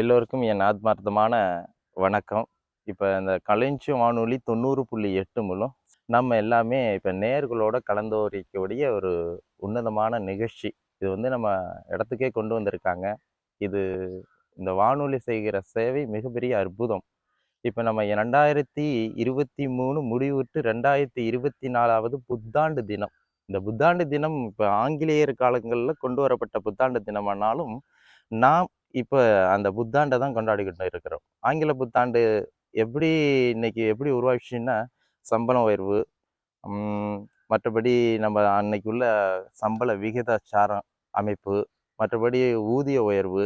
எல்லோருக்கும் என் ஆத்மார்த்தமான வணக்கம். இப்போ இந்த கலைஞ்சி வானொலி தொண்ணூறு புள்ளி எட்டு மூலம் நம்ம எல்லாமே இப்போ நேர்களோட கலந்தோரிக்கக்கூடிய ஒரு உன்னதமான நிகழ்ச்சி. இது வந்து நம்ம இடத்துக்கே கொண்டு வந்திருக்காங்க. இது இந்த வானொலி செய்கிற சேவை மிகப்பெரிய அற்புதம். இப்போ நம்ம ரெண்டாயிரத்தி இருபத்தி மூணு முடிவுட்டு ரெண்டாயிரத்தி இருபத்தி நாலாவது புத்தாண்டு தினம். இந்த புத்தாண்டு தினம் இப்போ ஆங்கிலேயர் காலங்களில் கொண்டு வரப்பட்ட புத்தாண்டு தினமானாலும் நாம் இப்போ அந்த புத்தாண்டை தான் கொண்டாடிக்கிட்டு இருக்கிறோம். ஆங்கில புத்தாண்டு எப்படி இன்னைக்கு எப்படி உருவாச்சுன்னா சம்பளம் உயர்வு மற்றபடி நம்ம அன்னைக்கு உள்ள சம்பள விகிதாச்சாரம் அமைப்பு மற்றபடி ஊதிய உயர்வு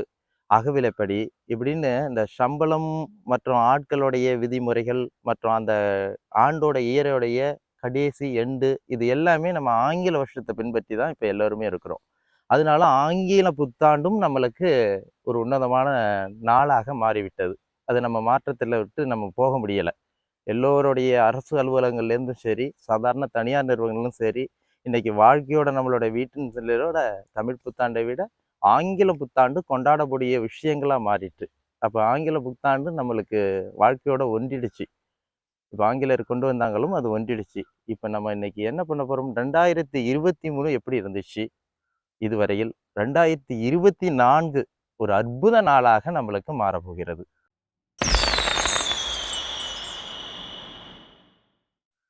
அகவிலைப்படி இப்படின்னு இந்த சம்பளம் மற்றும் ஆட்களுடைய விதிமுறைகள் மற்றும் அந்த ஆண்டோட இயரோடைய கடைசி எண்டு இது எல்லாமே நம்ம ஆங்கில வருஷத்தை பின்பற்றி தான் இப்போ எல்லோருமே இருக்கிறோம். அதனால ஆங்கில புத்தாண்டும் நம்மளுக்கு ஒரு உன்னதமான நாளாக மாறிவிட்டது. அது நம்ம மாற்றத்தில் விட்டு நம்ம போக முடியலை. எல்லோருடைய அரசு அலுவலகங்கள்லேருந்தும் சரி சாதாரண தனியார் நிறுவனங்களும் சரி இன்றைக்கி வாழ்க்கையோட நம்மளோட வீட்டின் சிலரோட தமிழ் புத்தாண்டை விட ஆங்கில புத்தாண்டு கொண்டாடக்கூடிய விஷயங்களாக மாறிட்டு. அப்போ ஆங்கில புத்தாண்டு நம்மளுக்கு வாழ்க்கையோட ஒன்றிடுச்சு. இப்போ ஆங்கிலேயர் கொண்டு வந்தாங்களும் அது ஒன்றிடுச்சு. இப்போ நம்ம இன்னைக்கு என்ன பண்ண போகிறோம் ரெண்டாயிரத்தி இருபத்தி மூணு எப்படி இருந்துச்சு? இதுவரையில் ரெண்டாயிரத்தி இருபத்தி நான்கு ஒரு அற்புத நாளாக நம்மளுக்கு மாறப்போகிறது.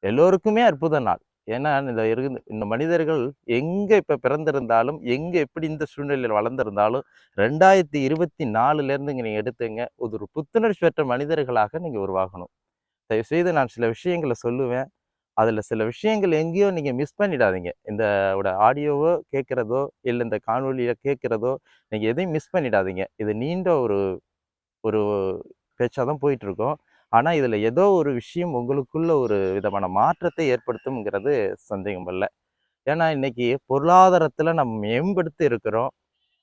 எல்லோருக்குமே அற்புத நாள். ஏன்னா இந்த இந்த மனிதர்கள் எங்கே இப்போ பிறந்திருந்தாலும் எங்கே எப்படி இந்த சூழ்நிலையில் வளர்ந்திருந்தாலும் ரெண்டாயிரத்தி இருபத்தி நாலுல இருந்து இங்க எடுத்துங்க ஒரு புத்துணர்ச்சி பெற்ற மனிதர்களாக நீங்கள் உருவாகணும். தயவுசெய்து நான் சில விஷயங்களை சொல்லுவேன். அதில் சில விஷயங்கள் எங்கேயோ நீங்கள் மிஸ் பண்ணிடாதீங்க. இந்த ஆடியோவோ கேட்குறதோ இல்லை இந்த காணொலியில கேட்குறதோ நீங்கள் எதையும் மிஸ் பண்ணிடாதீங்க. இது நீண்ட ஒரு ஒரு பேச்சாக தான் போயிட்டுருக்கோம். ஆனால் இதில் ஏதோ ஒரு விஷயம் உங்களுக்குள்ள ஒரு விதமான மாற்றத்தை ஏற்படுத்தும்ங்கிறது சந்தேகம் இல்லை ஏன்னா இன்னைக்கு பொருளாதாரத்தில் நம்ம மேம்படுத்தி இருக்கிறோம்.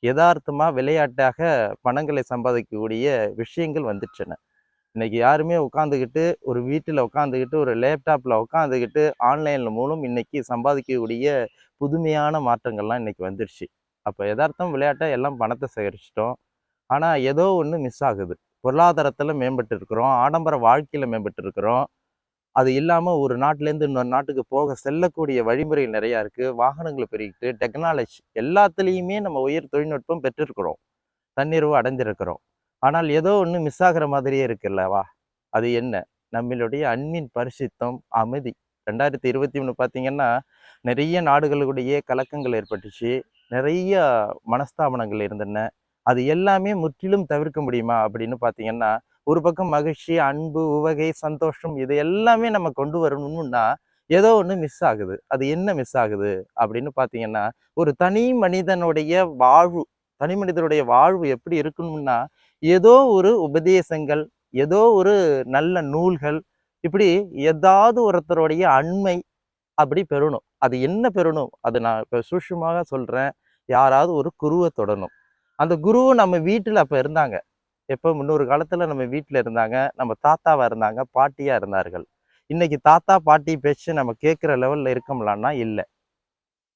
யதார்த்தமாக விளையாட்டாக பணங்களை சம்பாதிக்கக்கூடிய விஷயங்கள் வந்துச்சுன்னு இன்னைக்கு யாருமே உட்காந்துக்கிட்டு ஒரு வீட்டில் உட்காந்துக்கிட்டு ஒரு லேப்டாப்பில் உட்காந்துக்கிட்டு ஆன்லைனில் மூலம் இன்னைக்கு சம்பாதிக்கக்கூடிய புதுமையான மாற்றங்கள்லாம் இன்னைக்கு வந்துருச்சு. அப்போ எதார்த்தம் விளையாட்டை எல்லாம் பணத்தை சேகரிச்சிட்டோம். ஆனால் ஏதோ ஒன்று மிஸ் ஆகுது. பொருளாதாரத்தில் மேம்பட்டு இருக்கிறோம். ஆடம்பர வாழ்க்கையில் மேம்பட்டு இருக்கிறோம். அது இல்லாமல் ஒரு நாட்டிலேருந்து இன்னொரு நாட்டுக்கு போக செல்லக்கூடிய வழிமுறைகள் நிறையா இருக்குது வாகனங்களை பெருகிட்டு டெக்னாலஜி எல்லாத்துலேயுமே நம்ம உயர் தொழில்நுட்பம் பெற்றிருக்கிறோம். தன்னிறைவு அடைஞ்சிருக்கிறோம். ஆனால் ஏதோ ஒன்று மிஸ் ஆகிற மாதிரியே இருக்குல்லவா அது என்ன? நம்மளுடைய அன்பின் பரிசுத்தம் அமைதி. ரெண்டாயிரத்தி இருபத்தி மூணு பார்த்தீங்கன்னா நிறைய நாடுகளுடைய கலக்கங்கள் ஏற்பட்டுச்சு. நிறைய மனஸ்தாபனங்கள் இருந்தன. அது எல்லாமே முற்றிலும் தவிர்க்க முடியுமா அப்படின்னு பார்த்தீங்கன்னா ஒரு பக்கம் மகிழ்ச்சி அன்பு உவகை சந்தோஷம் இது எல்லாமே நம்ம கொண்டு வரணும்னா ஏதோ ஒன்று மிஸ் ஆகுது. அது என்ன மிஸ் ஆகுது அப்படின்னு பார்த்தீங்கன்னா ஒரு தனி மனிதனுடைய வாழ்வு தனி மனிதனுடைய வாழ்வு எப்படி இருக்கணும்னா ஏதோ ஒரு உபதேசங்கள் ஏதோ ஒரு நல்ல நூல்கள் இப்படி ஏதாவது ஒருத்தருடைய அண்மை அப்படி பெறணும். அது என்ன பெறணும்? அது நான் இப்போ சூட்சுமாக சொல்கிறேன் யாராவது ஒரு குருவை தொடணும். அந்த குரு நம்ம வீட்டில் அப்போ இருந்தாங்க. எப்போ? முன்னொரு காலத்தில் நம்ம வீட்டில் இருந்தாங்க. நம்ம தாத்தாவாக இருந்தாங்க. பாட்டியாக இருந்தார்கள். இன்னைக்கு தாத்தா பாட்டி பேச்சு நம்ம கேட்குற லெவலில் இருக்கோம்லான்னா இல்லை.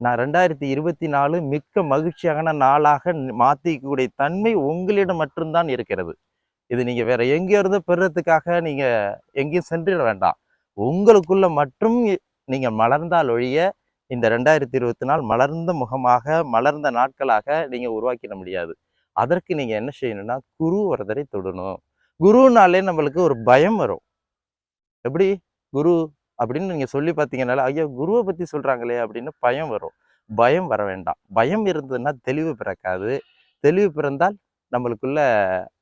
நான் ரெண்டாயிரத்தி இருபத்தி நாலு மிக்க மகிழ்ச்சியான நாளாக மாற்றிக்கக்கூடிய தன்மை உங்களிடம் மட்டும்தான் இருக்கிறது. இது நீங்கள் வேற எங்கேயோ இருந்தோ பெறுறதுக்காக நீங்கள் எங்கேயும் சென்றிட வேண்டாம். உங்களுக்குள்ள மட்டும் நீங்கள் மலர்ந்தால் ஒழிய இந்த ரெண்டாயிரத்தி இருபத்தி நாள் மலர்ந்த முகமாக மலர்ந்த நாட்களாக நீங்கள் உருவாக்கிட முடியாது. அதற்கு நீங்கள் என்ன செய்யணும்னா குரு ஒருத்தரை தொடணும். குருனாலே நம்மளுக்கு ஒரு பயம் வரும். எப்படி? குரு அப்படின்னு நீங்கள் சொல்லி பார்த்தீங்கன்னால ஐயோ குருவை பற்றி சொல்கிறாங்களே அப்படின்னு பயம் வரும். பயம் வர வேண்டாம். பயம் இருந்ததுன்னா தெளிவு பிறக்காது. தெளிவு பிறந்தால் நம்மளுக்குள்ள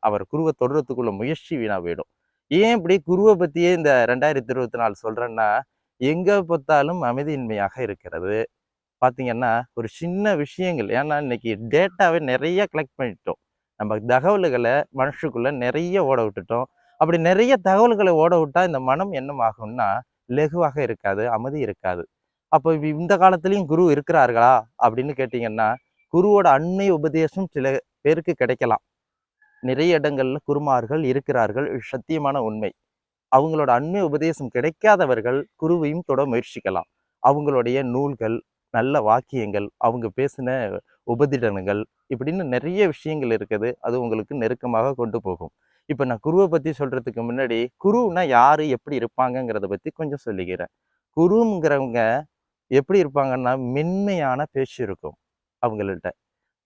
அவர் குருவை தொடுறதுக்குள்ள முயற்சி வீணாக போயிடும். ஏன் இப்படி குருவை பற்றியே இந்த ரெண்டாயிரத்தி இருபத்தி நாலு சொல்கிறேன்னா எங்கே பார்த்தாலும் அமைதியின்மையாக இருக்கிறது. பார்த்தீங்கன்னா ஒரு சின்ன விஷயங்கள். ஏன்னா இன்னைக்கு டேட்டாவை நிறைய கலெக்ட் பண்ணிட்டோம். நம்ம தகவல்களை மனுஷுக்குள்ளே நிறைய ஓட விட்டுட்டோம். அப்படி நிறைய தகவல்களை ஓட விட்டால் இந்த மனம் என்னமாகும்னா லெகுவாக இருக்காது அமைதி இருக்காது. அப்போ இந்த காலத்துலேயும் குரு இருக்கிறார்களா? அப்படின்னு கேட்டிங்கன்னா குருவோட அண்மை உபதேசம் சில பேருக்கு கிடைக்கலாம். நிறைய இடங்கள்ல குருமார்கள் இருக்கிறார்கள் சத்தியமான உண்மை. அவங்களோட அண்மை உபதேசம் கிடைக்காதவர்கள் குருவையும் தொட முயற்சிக்கலாம். அவங்களுடைய நூல்கள் நல்ல வாக்கியங்கள் அவங்க பேசின உபதிடனங்கள் இப்படின்னு நிறைய விஷயங்கள் இருக்குது. அது உங்களுக்கு நெருக்கமாக கொண்டு போகும். இப்போ நான் குருவை பற்றி சொல்கிறதுக்கு முன்னாடி குருன்னா யார் எப்படி இருப்பாங்கங்கிறத பற்றி கொஞ்சம் சொல்லிக்கிறேன். குருங்கிறவங்க எப்படி இருப்பாங்கன்னா மென்மையான பேச்சு இருக்கும் அவங்கள்ட்ட.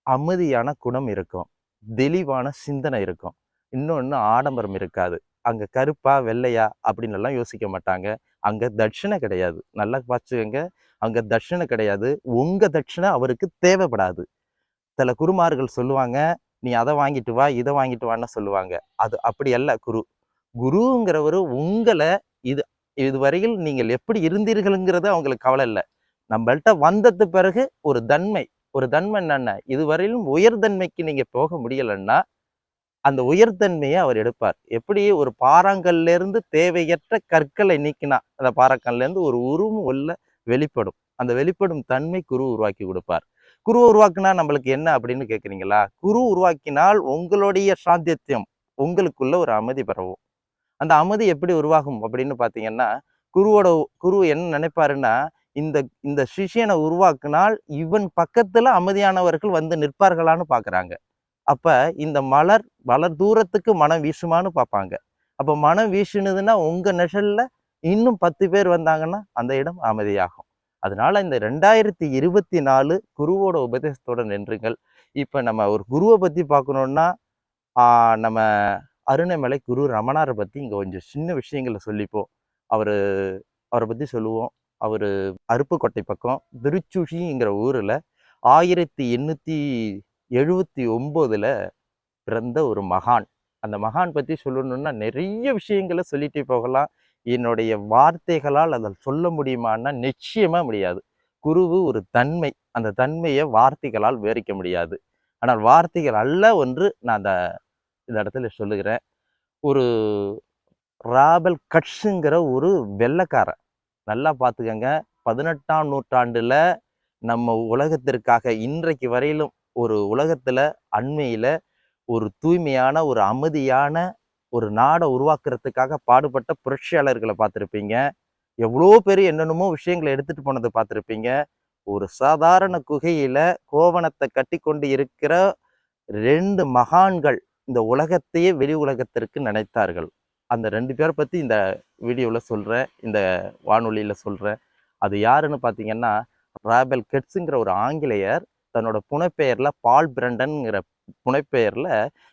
அமைதியான குணம் இருக்கும். தெளிவான சிந்தனை இருக்கும். இன்னொன்று ஆடம்பரம் இருக்காது. அங்கே கருப்பா வெள்ளையா அப்படின்னு எல்லாம் யோசிக்க மாட்டாங்க. அங்கே தட்சிணை கிடையாது. நல்லா பார்த்துக்கங்க. அங்கே தட்சிணை கிடையாது. உங்கள் தட்சிணை அவருக்கு தேவைப்படாது. சில குருமார்கள் சொல்லுவாங்க நீ அதை வாங்கிட்டு வா இதை வாங்கிட்டு வான்னு சொல்லுவாங்க. அது அப்படி அல்ல குரு. குருங்கிறவர் உங்களை இது இதுவரையில் நீங்கள் எப்படி இருந்தீர்கள்ங்கிறது அவங்களுக்கு கவலை இல்லை. நம்மள்கிட்ட வந்தது பிறகு ஒரு தன்மை. ஒரு தன்மை என்னென்ன? இதுவரையிலும் உயர்தன்மைக்கு நீங்கள் போக முடியலைன்னா அந்த உயர்தன்மையை அவர் எடுப்பார். எப்படி ஒரு பாறாங்கல்லேருந்து தேவையற்ற கற்களை நீக்கினா அந்த பாறாங்கல்லேருந்து ஒரு உருவம் உள்ள வெளிப்படும். அந்த வெளிப்படும் தன்மை குரு உருவாக்கி கொடுப்பார். குரு உருவாக்குனா நம்மளுக்கு என்ன அப்படின்னு கேட்குறீங்களா குரு உருவாக்கினால் உங்களுடைய சாத்தியத்தியம் உங்களுக்குள்ள ஒரு அமைதி பரவும். அந்த அமைதி எப்படி உருவாகும் அப்படின்னு பார்த்தீங்கன்னா குருவோட குரு என்ன நினைப்பாருன்னா இந்த இந்த சிஷியனை உருவாக்குனால் இவன் பக்கத்துல அமைதியானவர்கள் வந்து நிற்பார்களான்னு பார்க்குறாங்க அப்ப இந்த மலர் மலர் தூரத்துக்கு மனம் வீசுமான்னு பார்ப்பாங்க அப்போ மனம் வீசுனதுன்னா உங்க நெசலில் இன்னும் பத்து பேர் வந்தாங்கன்னா அந்த இடம் அமைதியாகும். அதனால இந்த ரெண்டாயிரத்தி இருபத்தி நாலு குருவோட உபதேசத்தோட நின்றுங்கள். இப்போ நம்ம ஒரு குருவை பற்றி பார்க்கணுன்னா நம்ம அருணைமலை குரு ரமணாரை பற்றி இங்கே கொஞ்சம் சின்ன விஷயங்களை சொல்லிப்போம். அவர் அவரை பற்றி சொல்லுவோம். அவர் அருப்புக்கோட்டை பக்கம் திருச்சுஷிங்கிற ஊரில் ஆயிரத்தி எண்ணூற்றி எழுபத்தி ஒம்போதில் பிறந்த ஒரு மகான். அந்த மகான் பற்றி சொல்லணுன்னா நிறைய விஷயங்களை சொல்லிகிட்டே போகலாம். என்னுடைய வார்த்தைகளால் அதை சொல்ல முடியுமான்னா நிச்சயமாக முடியாது. குருவு ஒரு தன்மை. அந்த தன்மையை வார்த்தைகளால் விவரிக்க முடியாது. ஆனால் வார்த்தைகள் அல்ல ஒன்று நான் அந்த இந்த இடத்துல சொல்லுகிறேன். ஒரு ராபல் கட்ஸுங்கிற ஒரு வெள்ளைக்காரன். நல்லா பார்த்துக்கங்க. பதினெட்டாம் நூற்றாண்டில் நம்ம உலகத்திற்காக இன்றைக்கு வரையிலும் ஒரு உலகத்தில் அண்மையில் ஒரு தூய்மையான ஒரு அமைதியான ஒரு நாடை உருவாக்குறதுக்காக பாடுபட்ட புரட்சியாளர்களை பார்த்துருப்பீங்க. எவ்வளோ பேர் என்னென்னமோ விஷயங்களை எடுத்துகிட்டு போனதை பார்த்துருப்பீங்க. ஒரு சாதாரண குகையில் கோவணத்தை கட்டி கொண்டு இருக்கிற ரெண்டு மகான்கள் இந்த உலகத்தையே வெளி உலகத்திற்கு நினைத்தார்கள். அந்த ரெண்டு பேரை பற்றி இந்த வீடியோவில் சொல்கிறேன் இந்த வானொலியில் சொல்கிறேன் அது யாருன்னு பார்த்தீங்கன்னா ராபல் கெட்ஸுங்கிற ஒரு ஆங்கிலேயர் தன்னோட புனைப்பெயரில் பால் பிரண்டன்ங்கிற புனைப்பெயரில்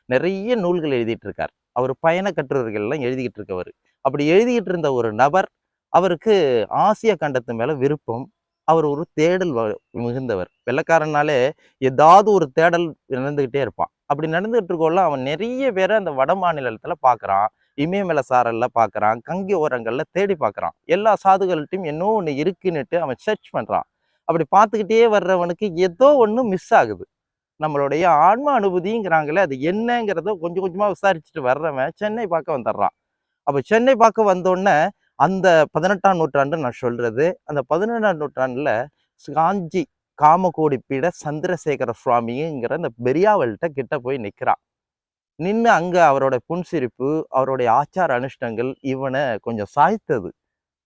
நிறைய நூல்கள் எழுதிட்டு இருக்கார். அவர் பயண கட்டுரைகள்லாம் எழுதிக்கிட்டு இருக்கவர் அப்படி எழுதிக்கிட்டு இருந்த ஒரு நபர் அவருக்கு ஆசிய கண்டத்து மேலே விருப்பம். அவர் ஒரு தேடல் வ- மிகுந்தவர். வெள்ளைக்காரனாலே ஏதாவது ஒரு தேடல் நடந்துக்கிட்டே இருப்பான். அப்படி நடந்துகிட்டு இருக்கோம்ல அவன் நிறைய பேரை அந்த வட மாநிலத்தில் பாக்குறான். இமயமலை சாரல்ல பார்க்கறான் கங்கி ஓரங்கள்ல தேடி பாக்குறான். எல்லா சாதுகள்கிட்டையும் என்னோ ஒன்று இருக்குன்னுட்டு அவன் சர்ச் பண்றான். அப்படி பார்த்துக்கிட்டே வர்றவனுக்கு ஏதோ ஒன்று மிஸ் ஆகுது. நம்மளுடைய ஆன்ம அனுபூதிங்கிறாங்களே அது என்னங்கிறத கொஞ்சம் கொஞ்சமாக விசாரிச்சுட்டு வர்றவன் சென்னை பார்க்க வந்துடுறான் அப்போ சென்னை பார்க்க வந்தோடனே அந்த பதினெட்டாம் நூற்றாண்டு நான் சொல்கிறது அந்த பதினெட்டாம் நூற்றாண்டில் காஞ்சி காமகோடி பீட சந்திரசேகர சுவாமிங்கிற அந்த பெரியாவல்கிட்ட கிட்ட போய் நிற்கிறான் நின்று அங்கே அவரோட புன்சிரிப்பு அவருடைய ஆச்சார அனுஷ்டங்கள் இவனை கொஞ்சம் சாய்த்தது.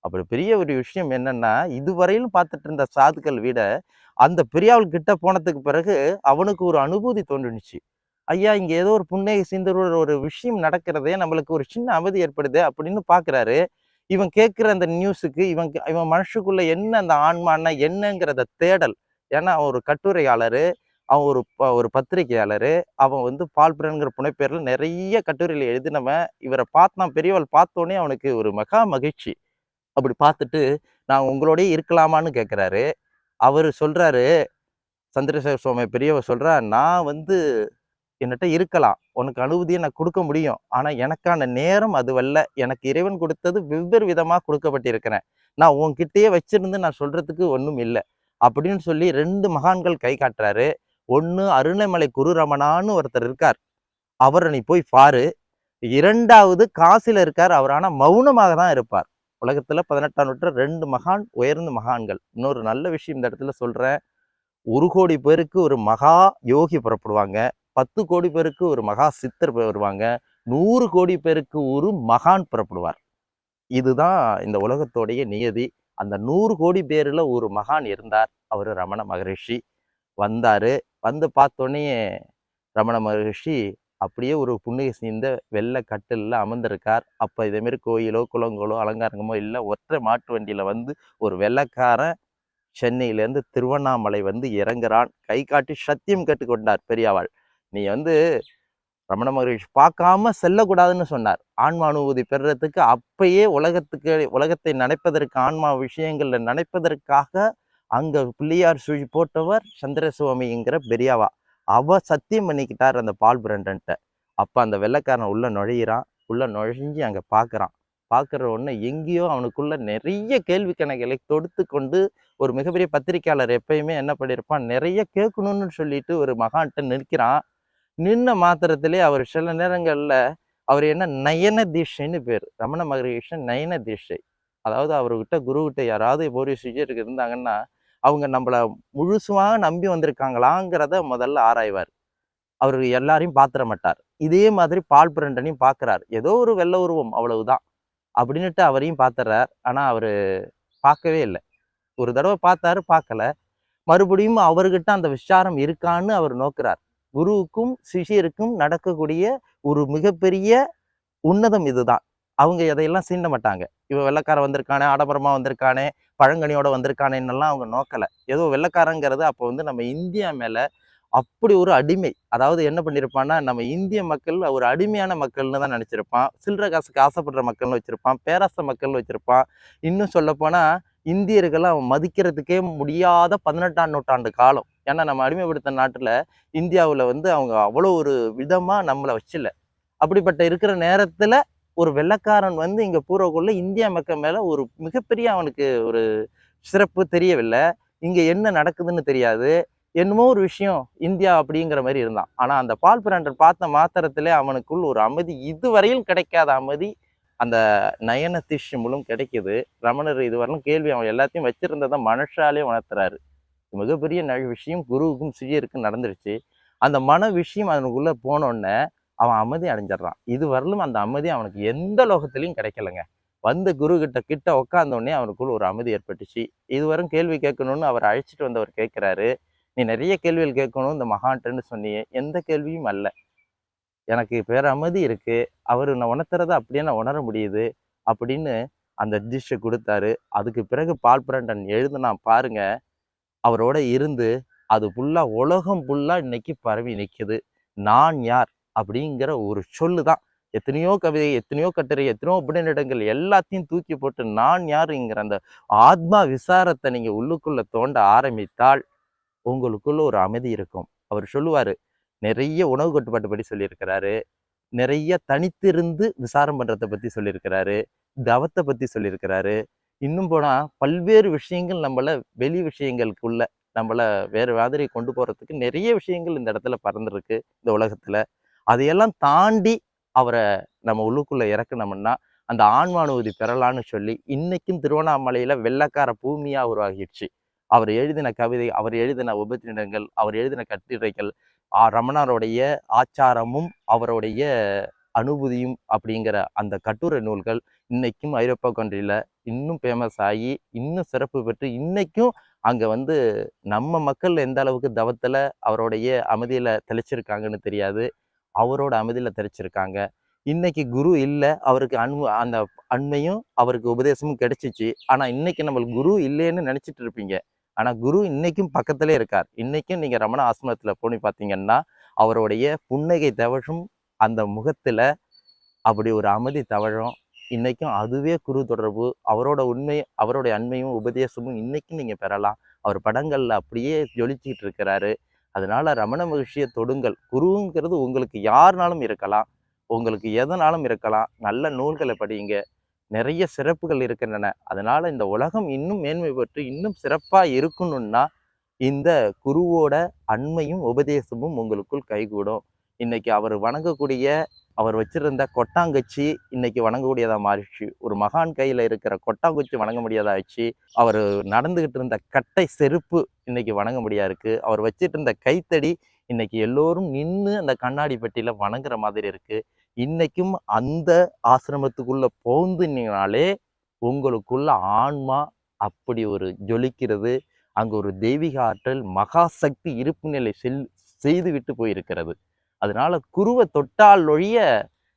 அப்படி பெரிய ஒரு விஷயம் என்னன்னா இதுவரையிலும் பார்த்துட்டு இருந்த சாதுக்கள் விட அந்த பெரியாவல் கிட்ட போனதுக்கு பிறகு அவனுக்கு ஒரு அனுபூதி தோன்றுனுச்சு. ஐயா இங்க ஏதோ ஒரு புன்னகை சிந்தர் ஒரு விஷயம் நடக்கிறதே நம்மளுக்கு ஒரு சின்ன அமைதி ஏற்படுது அப்படின்னு பாக்குறாரு இவன் கேட்குற அந்த நியூஸுக்கு இவன் இவன் மனுஷுக்குள்ள என்ன அந்த ஆன்மான்னா என்னங்கிறத தேடல். ஏன்னா அவன் ஒரு கட்டுரையாளர் அவன் ஒரு ப- ஒரு பத்திரிகையாளர் அவன் வந்து பால்பிரன்கிற புனைப்பேரில் நிறைய கட்டுரைகள் எழுதினவன் இவரை பார்த்தான் பெரியவள் பார்த்தோன்னே அவனுக்கு ஒரு மகா மகிழ்ச்சி. அப்படி பார்த்துட்டு நான் உங்களோடய இருக்கலாமான்னு கேட்குறாரு. அவர் சொல்கிறாரு சந்திரசேகர சுவாமி பெரியவர் சொல்கிறார் நான் வந்து என்னட்ட இருக்கலாம். உனக்கு அனுமதியை நான் கொடுக்க முடியும். ஆனால் எனக்கான நேரம் அதுவல்ல. எனக்கு இறைவன் கொடுத்தது வெவ்வேறு விதமாக கொடுக்கப்பட்டிருக்கிறேன். நான் உன்கிட்டயே வச்சிருந்து நான் சொல்கிறதுக்கு ஒன்றும் இல்லை. அப்படின்னு சொல்லி ரெண்டு மகான்கள் கை காட்டுறாரு. ஒன்று அருணைமலை குருரமணான்னு ஒருத்தர் இருக்கார். அவரை நீ போய் பாரு. இரண்டாவது காசில இருக்கார். அவர் மௌனமாக தான் இருப்பார். உலகத்தில் பதினெட்டாம் நூற்று ரெண்டு மகான் உயர்ந்த மகான்கள். இன்னொரு நல்ல விஷயம் இந்த இடத்துல சொல்கிறேன் ஒரு கோடி பேருக்கு ஒரு மகா யோகி புறப்படுவாங்க. பத்து கோடி பேருக்கு ஒரு மகா சித்தர் வருவாங்க. நூறு கோடி பேருக்கு ஒரு மகான் புறப்படுவார். இதுதான் இந்த உலகத்தோடைய நியதி. அந்த நூறு கோடி பேரில் ஒரு மகான் இருந்தார். அவர் ரமண மகரிஷி. வந்தார். வந்து பார்த்தோன்னே ரமண மகரிஷி அப்படியே ஒரு புண்ணிய சேர்ந்த வெள்ளை கட்டிலில் அமர்ந்திருக்கார். அப்போ இதேமாரி கோயிலோ குளங்களோ அலங்காரங்கமோ இல்லை ஒற்றை மாட்டு வண்டியில் வந்து ஒரு வெள்ளைக்காரன் சென்னையிலேருந்து திருவண்ணாமலை வந்து இறங்குறான். கை காட்டி சத்தியம் கேட்டுக்கொண்டார் பெரியாவாள். நீ வந்து ரமண மகரிஷி பார்க்காம செல்லக்கூடாதுன்னு சொன்னார். ஆன்மா அனுபூதி பெறுறதுக்கு அப்பயே உலகத்துக்கு உலகத்தை நினைப்பதற்கு ஆன்மா விஷயங்களில் நினைப்பதற்காக அங்கே பிள்ளையார் சுழி போட்டவர் சந்திரசுவாமிங்கிற பெரியாவா. அவ சத்தியம் பண்ணிக்கிட்டார் அந்த பால் பிரண்டன்ட்ட. அப்ப அந்த வெள்ளைக்காரன் உள்ள நுழையிறான். உள்ள நுழைஞ்சு அங்க பார்க்குறான் பார்க்குற உடனே எங்கேயோ அவனுக்குள்ள நிறைய கேள்வி கணக்குகளை தொடுத்து கொண்டு ஒரு மிகப்பெரிய பத்திரிக்கையாளர் எப்பயுமே என்ன பண்ணியிருப்பான் நிறைய கேட்கணும்னு சொல்லிட்டு ஒரு மகான்கிட்ட நிற்கிறான். நின்ன மாத்திரத்திலே அவர் சில நேரங்கள்ல அவர் என்ன? நயன தீஷைன்னு பேர். ரமண மகரிஷன் நயன தீஷை அதாவது அவர்கிட்ட குருகிட்ட யாராவது ஒரு சுஜருக்கு இருந்தாங்கன்னா அவங்க நம்மளை முழுசுமாக நம்பி வந்திருக்காங்களாங்கிறத முதல்ல ஆராய்வார். அவர் எல்லாரையும் பாத்திர மாட்டார். இதே மாதிரி பால் பிரண்டனையும் பார்க்குறார் ஏதோ ஒரு வெள்ள உருவம் அவ்வளவுதான் அப்படின்னுட்டு அவரையும் பார்த்துறார் ஆனால் அவர் பார்க்கவே இல்லை. ஒரு தடவை பார்த்தாரு பார்க்கல மறுபடியும் அவர்கிட்ட அந்த விசாரம் இருக்கான்னு அவர் நோக்கிறார். குருவுக்கும் சிஷியருக்கும் நடக்கக்கூடிய ஒரு மிகப்பெரிய உன்னதம் இதுதான். அவங்க எதையெல்லாம் சீண்ட மாட்டாங்க. இவன் வெள்ளக்காரன் வந்திருக்கானே ஆடம்பரமா வந்திருக்கானே பழங்கனியோட வந்திருக்கானேன்னெல்லாம் அவங்க நோக்கலை. ஏதோ வெள்ளக்காரங்கிறது அப்போ வந்து நம்ம இந்தியா மேலே அப்படி ஒரு அடிமை. அதாவது என்ன பண்ணியிருப்பான்னா நம்ம இந்திய மக்கள் ஒரு அடிமையான மக்கள்னு தான் நினச்சிருப்பான். சில்லற காசுக்கு ஆசைப்படுற மக்கள்னு வச்சுருப்பான். பேராச மக்கள்னு வச்சுருப்பான். இன்னும் சொல்லப்போனால் இந்தியர்களை அவன் மதிக்கிறதுக்கே முடியாத பதினெட்டாம் நூற்றாண்டு காலம். ஏன்னா நம்ம அடிமைப்படுத்த நாட்டில் இந்தியாவில் வந்து அவங்க அவ்வளோ ஒரு விதமாக நம்மளை வச்சில்ல அப்படிப்பட்ட இருக்கிற நேரத்தில் ஒரு வெள்ளக்காரன் வந்து இங்கே பூர்வக்குள்ள இந்தியா மக்கள் மேலே ஒரு மிகப்பெரிய அவனுக்கு ஒரு சிறப்பு தெரியவில்லை. இங்கே என்ன நடக்குதுன்னு தெரியாது. என்னமோ ஒரு விஷயம் இந்தியா அப்படிங்கிற மாதிரி இருந்தான். ஆனால் அந்த பால் பிராண்டர் பார்த்த மாத்திரத்திலே அவனுக்குள் ஒரு அமைதி இதுவரையில் கிடைக்காத அமைதி அந்த நயன திஷ்யம் மூலம் கிடைக்குது. ரமணர் இதுவரையிலும் கேள்வி அவன் எல்லாத்தையும் வச்சிருந்ததை மனுஷாலே உணர்த்துறாரு. மிகப்பெரிய விஷயம் குருவுக்கும் சிறியருக்கும் நடந்துருச்சு. அந்த மன விஷயம் அதனுக்குள்ளே போனோடனே அவன் அமைதி அடைஞ்சிடுறான். இது வரலும் அந்த அமைதி அவனுக்கு எந்த லோகத்திலையும் கிடைக்கலங்க. வந்த குரு கிட்ட கிட்ட உட்கார்ந்த உடனே அவனுக்குள்ள ஒரு அமைதி ஏற்பட்டுச்சு. இதுவரும் கேள்வி கேட்கணும்னு அவர் அழைச்சிட்டு வந்தவர் கேட்குறாரு. நீ நிறைய கேள்விகள் கேட்கணும் இந்த மகான்ட்டுன்னு சொன்னியே. எந்த கேள்வியும் அல்ல. எனக்கு பேர் அமைதி இருக்கு. அவர் நான் உணர்த்துறத அப்படியே நான் உணர முடியுது அப்படின்னு அந்த டிஷ்ஷை கொடுத்தாரு. அதுக்கு பிறகு பால் பிரண்டன் எழுதுனா பாருங்க. அவரோட இருந்து அது ஃபுல்லா உலகம் ஃபுல்லா இன்னைக்கு பரவி நிற்குது நான் யார்? அப்படிங்கிற ஒரு சொல்லு தான். எத்தனையோ கவிதை எத்தனையோ கட்டுரை எத்தனையோ உபநிடங்கள் எல்லாத்தையும் தூக்கி போட்டு நான் யாருங்கிற அந்த ஆத்மா விசாரத்தை நீங்கள் உள்ளுக்குள்ளே தோண்ட ஆரம்பித்தால் உங்களுக்குள்ள ஒரு அமைதி இருக்கும். அவர் சொல்லுவார் நிறைய உணவு கட்டுப்பாட்டு படி சொல்லியிருக்கிறாரு. நிறைய தனித்திருந்து விசாரம் பண்ணுறதை பற்றி சொல்லியிருக்கிறாரு. தவத்தை பற்றி சொல்லியிருக்கிறாரு. இன்னும் போனால் பல்வேறு விஷயங்கள் நம்மள வெளி விஷயங்களுக்குள்ள நம்மளை வேறு மாதிரி கொண்டு போகிறதுக்கு நிறைய விஷயங்கள் இந்த இடத்துல பறந்துருக்கு இந்த உலகத்தில். அதையெல்லாம் தாண்டி அவரை நம்ம உள்ளுக்குள்ள இறக்கணும்னா அந்த ஆன்மானுவதி பெறலான்னு சொல்லி இன்னைக்கும் திருவண்ணாமலையில வெள்ளக்கார பூமியா உருவாகிடுச்சு. அவர் எழுதின கவிதை அவர் எழுதின உபத்தினங்கள் அவர் எழுதின கட்டுரைகள் ஆ ரமணருடைய ஆச்சாரமும் அவருடைய அனுபூதியும் அப்படிங்கிற அந்த கட்டுரை நூல்கள் இன்னைக்கும் ஐரோப்பா கண்ட்ரியில் இன்னும் ஃபேமஸ் ஆகி இன்னும் சிறப்பு பெற்று இன்னைக்கும் அங்கே வந்து நம்ம மக்கள் எந்த அளவுக்கு தவத்தில் அவருடைய அமைதியில் தெளிச்சிருக்காங்கன்னு தெரியாது. அவரோட அமைதியில் தெளிச்சிருக்காங்க இன்னைக்கு குரு இல்லை அவருக்கு அன்பு அந்த அண்மையும் அவருக்கு உபதேசமும் கிடைச்சிச்சு. ஆனால் இன்னைக்கு நம்மளுக்கு குரு இல்லைன்னு நினச்சிட்டு இருப்பீங்க. ஆனால் குரு இன்னைக்கும் பக்கத்திலே இருக்கார். இன்னைக்கும் நீங்கள் ரமண ஆசிரமத்தில் போய் பார்த்தீங்கன்னா அவருடைய புன்னகை தவழும் அந்த முகத்தில் அப்படி ஒரு அமைதி தவழும். இன்னைக்கும் அதுவே குரு தொடர்பு. அவரோட உண்மை அவருடைய அண்மையும் உபதேசமும் இன்னைக்கும் நீங்கள் பெறலாம். அவர் படங்களில் அப்படியே ஜொலிச்சிக்கிட்டு இருக்கிறாரு. அதனால் ரமண மகிழ்ச்சியை தொடுங்கள். குருங்கிறது உங்களுக்கு யாருனாலும் இருக்கலாம். உங்களுக்கு எதனாலும் இருக்கலாம். நல்ல நூல்களை படியுங்க. நிறைய சிறப்புகள் இருக்கின்றன. அதனால் இந்த உலகம் இன்னும் மேன்மை பெற்று இன்னும் சிறப்பாக இருக்கணும்னா இந்த குருவோட அண்மையும் உபதேசமும் உங்களுக்குள் கைகூடும். இன்னைக்கு அவர் வணங்கக்கூடிய அவர் வச்சிருந்த கொட்டாங்கச்சி இன்னைக்கு வணங்கக்கூடியதாக மாறிடுச்சு. ஒரு மகான் கையில் இருக்கிற கொட்டாங்குச்சி வணங்க முடியாதாச்சு அவர் நடந்துகிட்டு இருந்த கட்டை செருப்பு இன்னைக்கு வணங்க முடியா இருக்கு அவர் வச்சிட்டு இருந்த கைத்தடி இன்னைக்கு எல்லோரும் நின்று அந்த கண்ணாடி பெட்டியில் வணங்குற மாதிரி இருக்கு. இன்னைக்கும் அந்த ஆசிரமத்துக்குள்ள போந்துனீங்கனாலே உங்களுக்குள்ள ஆன்மா அப்படி ஒரு ஜொலிக்கிறது அங்கே ஒரு தெய்வீக ஆற்றல் மகாசக்தி இருப்பு நிலை செல் செய்துவிட்டு போயிருக்கிறது. அதனால குருவை தொட்டால் ஒழிய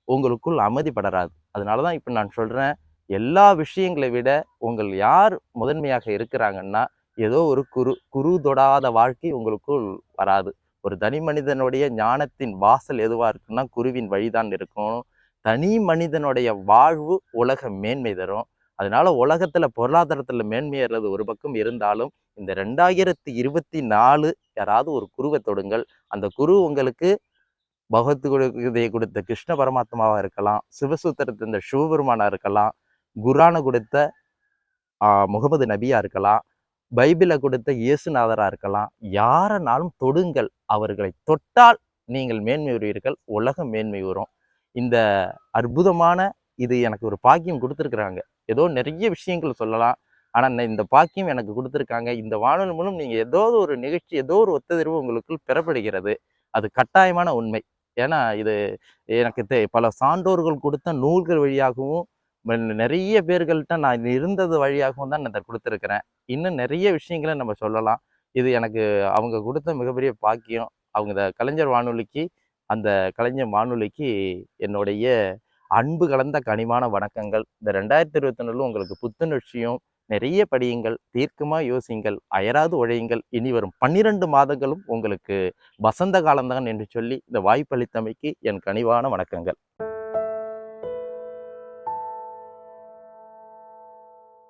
உங்களுக்குள் அமைதி படராது. அதனால தான் இப்போ நான் சொல்கிறேன் எல்லா விஷயங்களை விட உங்கள் யார் முதன்மையாக இருக்கிறாங்கன்னா ஏதோ ஒரு குரு குரு தொடாத வாழ்க்கை உங்களுக்குள் வராது. ஒரு தனி மனிதனுடைய ஞானத்தின் வாசல் எதுவாக இருக்குன்னா குருவின் வழிதான் இருக்கும். தனி மனிதனுடைய வாழ்வு உலக மேன்மை தரும். அதனால உலகத்துல பொருளாதாரத்துல மேன்மை ஒரு பக்கம் இருந்தாலும் இந்த ரெண்டாயிரத்தி இருபத்தி நாலு யாராவது ஒரு குருவை தொடுங்கள். அந்த குரு உங்களுக்கு பகவத்கீதையை கொடுத்த கிருஷ்ண பரமாத்மாவாக இருக்கலாம் சிவசூத்திரத்தை இந்த சிவபெருமானா இருக்கலாம் குரானை கொடுத்த முகமது நபியாக இருக்கலாம் பைபிளை கொடுத்த இயேசுநாதராக இருக்கலாம். யாரனாலும் தொடுங்கள் அவர்களை தொட்டால் நீங்கள் மேன்மை உறுவீர்கள் உலகம் மேன்மை உறும் இந்த அற்புதமான இது எனக்கு ஒரு பாக்கியம் கொடுத்துருக்குறாங்க. ஏதோ நிறைய விஷயங்கள் சொல்லலாம் ஆனால் இந்த பாக்கியம் எனக்கு கொடுத்துருக்காங்க. இந்த வானொலி மூலம் நீங்கள் ஏதோ ஒரு நிகழ்ச்சி ஏதோ ஒரு ஒத்ததிர்வு உங்களுக்குள் பெறப்படுகிறது. அது கட்டாயமான உண்மை. ஏன்னா இது எனக்கு தெ பல சான்றோர்கள் கொடுத்த நூல்கள் வழியாகவும் நிறைய பேர்கள்ட்ட நான் இருந்தது வழியாகவும் தான் நான் இதை கொடுத்துருக்குறேன். இன்னும் நிறைய விஷயங்களை நம்ம சொல்லலாம். இது எனக்கு அவங்க கொடுத்த மிகப்பெரிய பாக்கியம். அவங்க இந்த கலைஞர் வானொலிக்கு அந்த கலைஞர் வானொலிக்கு என்னுடைய அன்பு கலந்த கனிமான வணக்கங்கள். இந்த ரெண்டாயிரத்தி இருபத்தி உங்களுக்கு புத்துணர்ச்சியும் நிறைய படியுங்கள் தீர்க்கமாக யோசியுங்கள் அயராது உழையுங்கள். இனி வரும் பன்னிரண்டு மாதங்களும் உங்களுக்கு வசந்த காலம்தான் என்று சொல்லி இந்த வாய்ப்பளித்தமைக்கு என் கனிவான வணக்கங்கள்.